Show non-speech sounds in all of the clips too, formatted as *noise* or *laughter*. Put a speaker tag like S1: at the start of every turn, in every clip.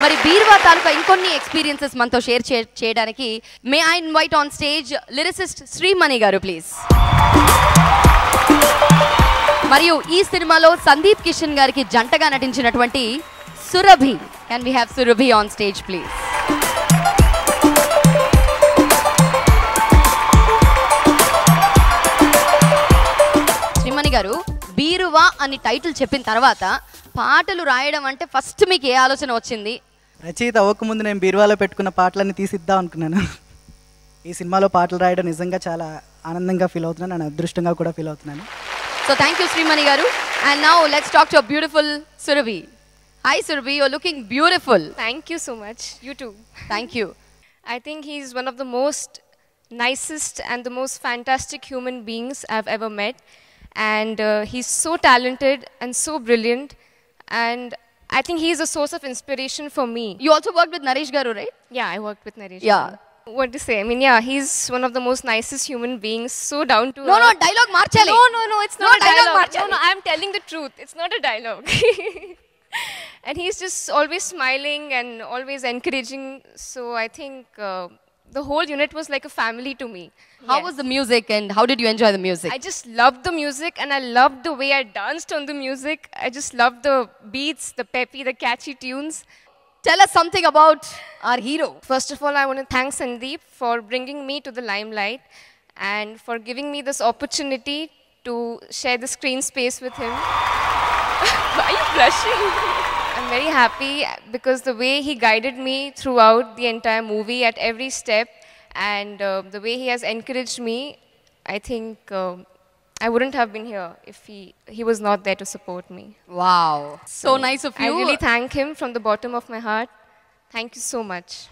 S1: మరి బీర్వా తాలూకా ఇంకొన్ని ఎక్స్పీరియన్సెస్ మనతో షేర్ చేయడానికి may I invite on stage lyricist Srimani garu please మరియు ఈ సినిమాలో సందీప్ కిషన్ గారికి జంటగా నటించినటువంటి Surabhi. Can we have Surabhi on stage please Srimani garu Beeruva అని టైటిల్ చెప్పిన తర్వాత పాటలు రాయడం అంటే ఫస్ట్ మీకు ఏ ఆలోచన వచ్చింది?
S2: రచయిత అవ్వకముందు నేను బీరువాలో పెట్టుకున్న పాటలన్నీ తీసిద్దాం అనుకున్నాను ఈ సినిమాలో పాటలు రాయడం నిజంగా చాలా ఆనందంగా ఫీల్ అవుతున్నాను నేను అదృష్టంగా కూడా ఫీల్ అవుతున్నాను
S1: so thank you Srimani garu and now let's talk to beautiful Surabhi hi Surabhi you're looking beautiful
S3: Thank you so much. You too.
S1: Thank you *laughs*
S3: I think he's one of the most nicest and the most fantastic human beings I've ever met. And uh, he's so talented and so brilliant. And I think he's a source of inspiration for me.
S1: You also worked with Nareesh Garu, right?
S3: Yeah, I worked with Nareesh.
S1: Yeah. Garu.
S3: What to say? I mean, yeah, he's one of the most nicest human beings. So down to
S1: no,
S3: earth.
S1: no, dialogue Marcelli.
S3: No, no, no, it's not no, a
S1: dialogue.
S3: dialogue No, no, I'm telling the truth. It's not a dialogue. *laughs* and he's just always smiling and always encouraging. So I think uh, the whole unit was like a family to me.
S1: How
S3: yes.
S1: was the music and how did you enjoy the music?
S3: I just loved the music and I loved the way I danced on the music. I just loved the beats, the peppy, the catchy tunes.
S1: Tell us something about our hero.
S3: First of all, I want to thank Sandeep for bringing me to the limelight and for giving me this opportunity to share the screen space with him. *laughs* Why are you blushing? *laughs* Very happy because the way he guided me throughout the entire movie at every step and uh, the way he has encouraged me, I think uh, I wouldn't have been here if he, he was not there to support me.
S1: Wow. So, so nice
S3: of
S1: you.
S3: I really thank him from the bottom of my heart. Thank you so much.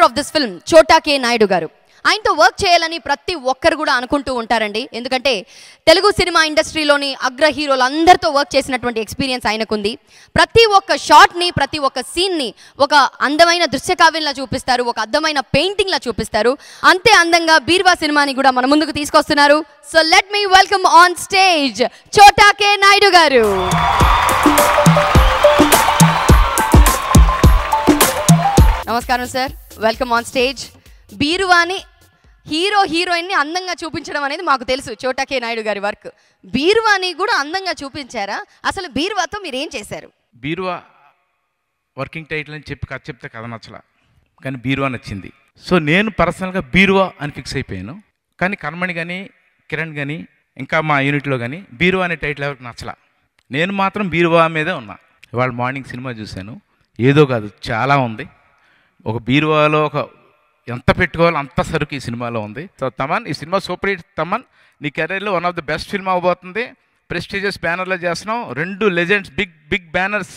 S1: Director of this film Chota K Naidu garu. ఆయనతో work చేయాలని ప్రతి ఒక్కరు కూడా అనుకుంటూ ఉంటారండి. ఎందుకంటే Telugu cinema ఇండస్ట్రీలోని అగ్ర హీరోలు అందరితో వర్క్ చేసినటువంటి ఎక్స్పీరియన్స్ ఆయనకుంది. ప్రతి ఒక్క షాట్ని ప్రతి ఒక్క సీన్ని ఒక అందమైన దృశ్యకావ్యంలా చూపిస్తారు ఒక అందమైన పెయింటింగ్లా చూపిస్తారు. అంతే అందంగా బీర్వా సినిమాని కూడా మన ముందుకు తీసుకొస్తున్నారు. So let me welcome on stage Chota K Naidu garu. నమస్కారం సార్. వెల్కమ్ ఆన్ స్టేజ్ బీరువాని హీరో హీరోయిన్ని అందంగా చూపించడం అనేది మాకు తెలుసు. చోటా కే నాయుడు గారి వర్క్. బీరువాని కూడా అందంగా చూపించారా? అసలు బీరువాతో మీరు ఏం చేశారు?
S4: బీరువా వర్కింగ్ టైటిల్ అని చెప్పి కథ చెప్తే కథ నచ్చలా. కానీ బీరువా నచ్చింది. సో నేను పర్సనల్గా బీరువా అని ఫిక్స్ అయిపోయాను. కానీ కర్మణి కానీ కిరణ్ కానీ ఇంకా మా యూనిట్లో కానీ బీరువా అనే టైటిల్ ఎవరికి నచ్చలా. నేను మాత్రం బీరువా మీదే ఉన్నా. ఇవాళ మార్నింగ్ సినిమా చూశాను. ఏదో కాదు చాలా ఉంది. ఒక బీరువాలో ఒక ఎంత పెట్టుకోవాలో అంత సరుకు ఈ సినిమాలో ఉంది. సో తమన్ ఈ సినిమా సూపర్ హిట్ తమన్. నీ కెరీర్లో one of the best film అవబోతుంది. ప్రెస్టీజియస్ బ్యానర్లో చేస్తున్నాం రెండు లెజెండ్స్ బిగ్ బిగ్ బ్యానర్స్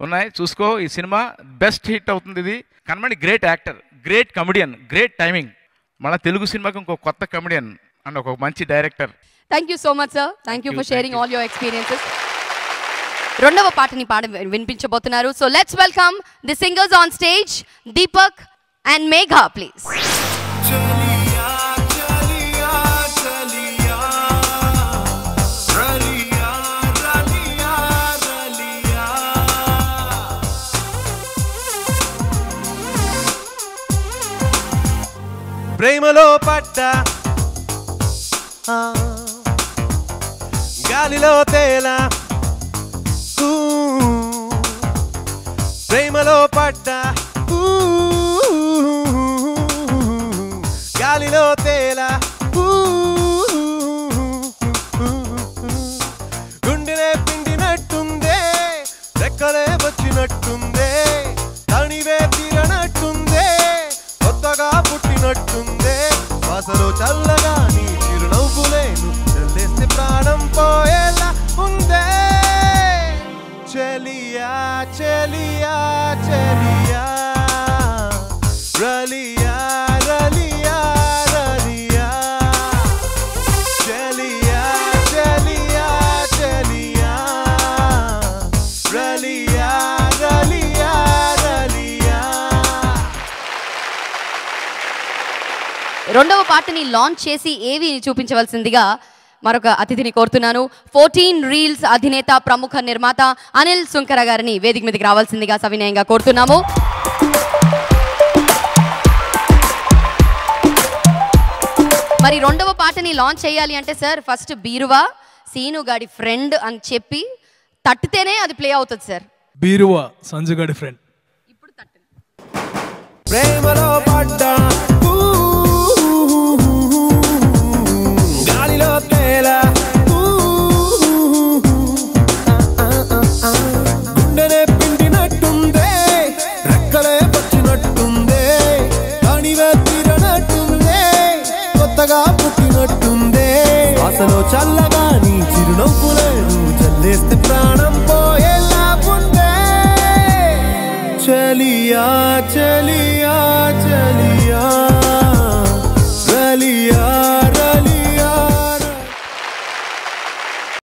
S4: ఉన్నాయి. చూసుకో ఈ సినిమా బెస్ట్ హిట్ అవుతుంది ఇది. Kanamani great actor great comedian great timing మళ్ళీ తెలుగు సినిమాకి ఇంకో కొత్త కమెడియన్ అండ్ ఒక మంచి director
S1: thank you so much sir thank you
S4: you,
S1: for sharing. All your experiences రెండవ పాటని పాడ వినిపించబోతున్నారు. So let's welcome the singers on stage Deepak and Megha please
S5: ప్రేమలో పట్ట గాలిలో తేలా ప్రేమలో పడ్డ గాలిలో తేలా ఊ, గుండెనే పిండినట్టుందే రెక్కలే వచ్చినట్టుంది.
S1: రెండవ పాటని లాంచ్ చేసి ఏవి చూపించవలసిందిగా మరొక అతిథిని కోరుతున్నాను. ఫోర్టీన్ రీల్స్ అధినేత ప్రముఖ నిర్మాత అనిల్ సుంకర గారిని వేదిక మీదకి రావాల్సిందిగా సవినయంగా కోరుతున్నాము. మరి రెండవ పాటని లాంచ్ చేయాలి అంటే సార్ ఫస్ట్ బీరువా సీను గాడి ఫ్రెండ్ అని చెప్పి తట్టితేనే అది ప్లే అవుతుంది సార్.
S6: బీరువా సంజుగాడి ఫ్రెండ్
S5: ప్రేమలో పడ్డా కొత్తగా పుట్టినట్టుందే. అసలు చల్లగా నీ చిరునవ్వులను చల్లేస్తే ప్రాణం పోయేలా ఉందే. చలియా చలియా.